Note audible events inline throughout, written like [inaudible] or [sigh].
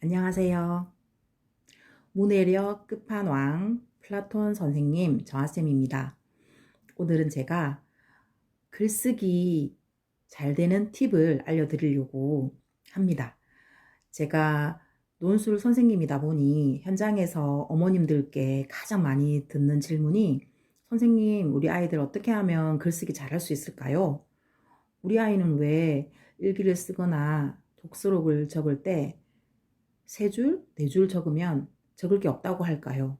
안녕하세요. 문해력 끝판왕 플라톤 선생님 정아쌤입니다. 오늘은 제가 글쓰기 잘 되는 팁을 알려드리려고 합니다. 제가 논술 선생님이다 보니 현장에서 어머님들께 가장 많이 듣는 질문이 선생님, 우리 아이들 어떻게 하면 글쓰기 잘할 수 있을까요? 우리 아이는 왜 일기를 쓰거나 독서록을 적을 때 세 줄, 네 줄 적으면 적을 게 없다고 할까요?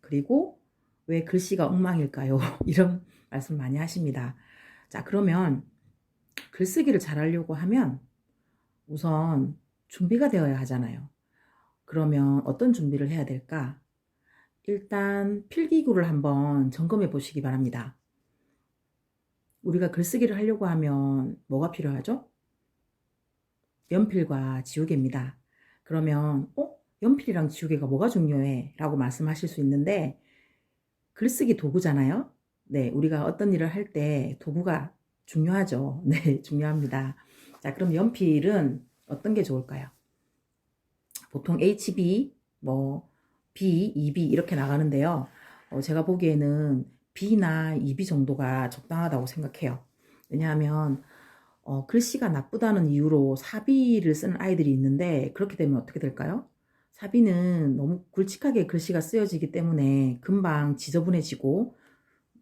그리고 왜 글씨가 엉망일까요? [laughs] 이런 말씀 많이 하십니다. 자, 그러면 글쓰기를 잘하려고 하면 우선 준비가 되어야 하잖아요. 그러면 어떤 준비를 해야 될까? 일단 필기구를 한번 점검해 보시기 바랍니다. 우리가 글쓰기를 하려고 하면 뭐가 필요하죠? 연필과 지우개입니다. 그러면 어? 연필이랑 지우개가 뭐가 중요해? 라고 말씀하실 수 있는데 글쓰기 도구잖아요. 네, 우리가 어떤 일을 할 때 도구가 중요하죠. [laughs] 네, 중요합니다. 자, 그럼 연필은 어떤 게 좋을까요? 보통 HB, 뭐 B, EB 이렇게 나가는데요. 어, 제가 보기에는 B나 EB 정도가 적당하다고 생각해요. 왜냐하면 어, 글씨가 나쁘다는 이유로 사비를 쓰는 아이들이 있는데 그렇게 되면 어떻게 될까요? 사비는 너무 굵직하게 글씨가 쓰여지기 때문에 금방 지저분해지고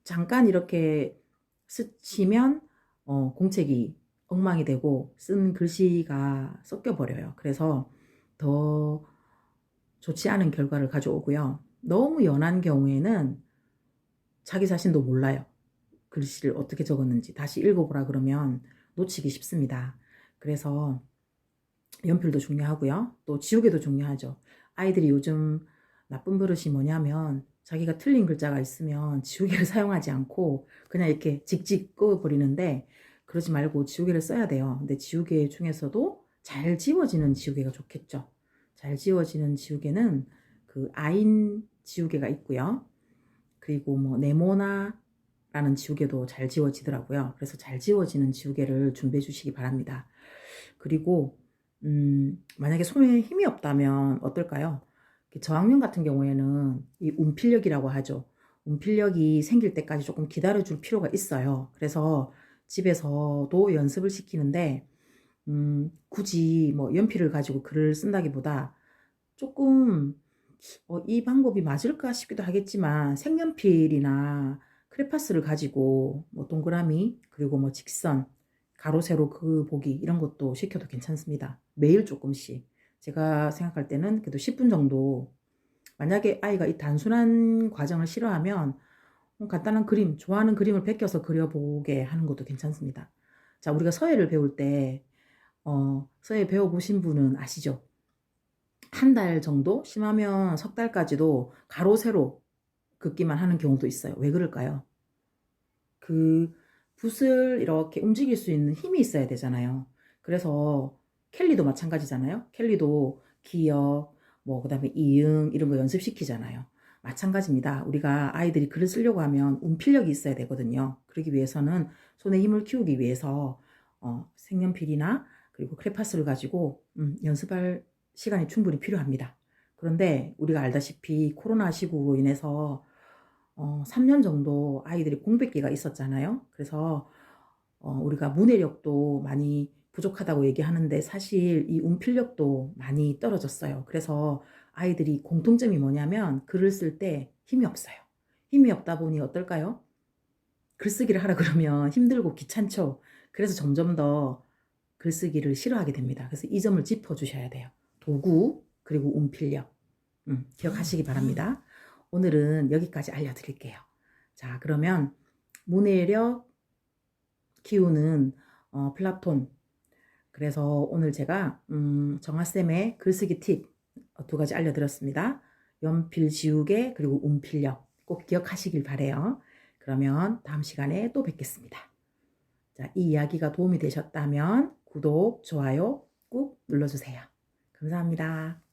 잠깐 이렇게 스치면 어, 공책이 엉망이 되고 쓴 글씨가 섞여 버려요. 그래서 더 좋지 않은 결과를 가져오고요. 너무 연한 경우에는 자기 자신도 몰라요. 글씨를 어떻게 적었는지 다시 읽어보라 그러면 놓치기 쉽습니다. 그래서 연필도 중요하고요. 또 지우개도 중요하죠. 아이들이 요즘 나쁜 버릇이 뭐냐면 자기가 틀린 글자가 있으면 지우개를 [laughs] 사용하지 않고 그냥 이렇게 직직 그어버리는데 그러지 말고 지우개를 써야 돼요. 근데 지우개 중에서도 잘 지워지는 지우개가 좋겠죠. 잘 지워지는 지우개는 그 아인 지우개가 있고요. 그리고 뭐 네모나 라는 지우개도 잘 지워지더라고요. 그래서 잘 지워지는 지우개를 준비해 주시기 바랍니다. 그리고 음, 만약에 손에 힘이 없다면 어떨까요? 저학년 같은 경우에는 이 운필력이라고 하죠. 운필력이 생길 때까지 조금 기다려 줄 필요가 있어요. 그래서 집에서도 연습을 시키는데 음, 굳이 뭐 연필을 가지고 글을 쓴다기보다 조금 어, 이 방법이 맞을까 싶기도 하겠지만 색연필이나 크레파스를 가지고 뭐 동그라미 그리고 뭐 직선 가로 세로 그 보기 이런 것도 시켜도 괜찮습니다. 매일 조금씩 제가 생각할 때는 그래도 10분 정도 만약에 아이가 이 단순한 과정을 싫어하면 뭐 간단한 그림 좋아하는 그림을 베껴서 그려보게 하는 것도 괜찮습니다. 자 우리가 서예를 배울 때 어, 서예 배워보신 분은 아시죠? 한 달 정도 심하면 석 달까지도 가로 세로 긋기만 하는 경우도 있어요. 왜 그럴까요? 그 붓을 이렇게 움직일 수 있는 힘이 있어야 되잖아요. 그래서 켈리도 마찬가지잖아요. 켈리도 기역, 뭐 그다음에 이응 이런 거 연습시키잖아요. 마찬가지입니다. 우리가 아이들이 글을 쓰려고 하면 운필력이 있어야 되거든요. 그러기 위해서는 손에 힘을 키우기 위해서 어, 색연필이나 그리고 크레파스를 가지고 음, 연습할 시간이 충분히 필요합니다. 그런데 우리가 알다시피 코로나 시국으로 인해서 어, 3년 정도 아이들이 공백기가 있었잖아요. 그래서 어, 우리가 문해력도 많이 부족하다고 얘기하는데 사실 이 운필력도 많이 떨어졌어요. 그래서 아이들이 공통점이 뭐냐면 글을 쓸 때 힘이 없어요. 힘이 없다 보니 어떨까요? 글쓰기를 하라 그러면 힘들고 귀찮죠. 그래서 점점 더 글쓰기를 싫어하게 됩니다. 그래서 이 점을 짚어주셔야 돼요. 도구 그리고 운필력 음, 기억하시기 바랍니다. 오늘은 여기까지 알려드릴게요. 자, 그러면 문해력 키우는 어, 플라톤. 그래서 오늘 제가 음, 정아쌤의 글쓰기 팁 두 가지 알려드렸습니다. 연필 지우개 그리고 운필력 꼭 기억하시길 바래요. 그러면 다음 시간에 또 뵙겠습니다. 자, 이 이야기가 도움이 되셨다면 구독, 좋아요 꾹 눌러주세요. 감사합니다.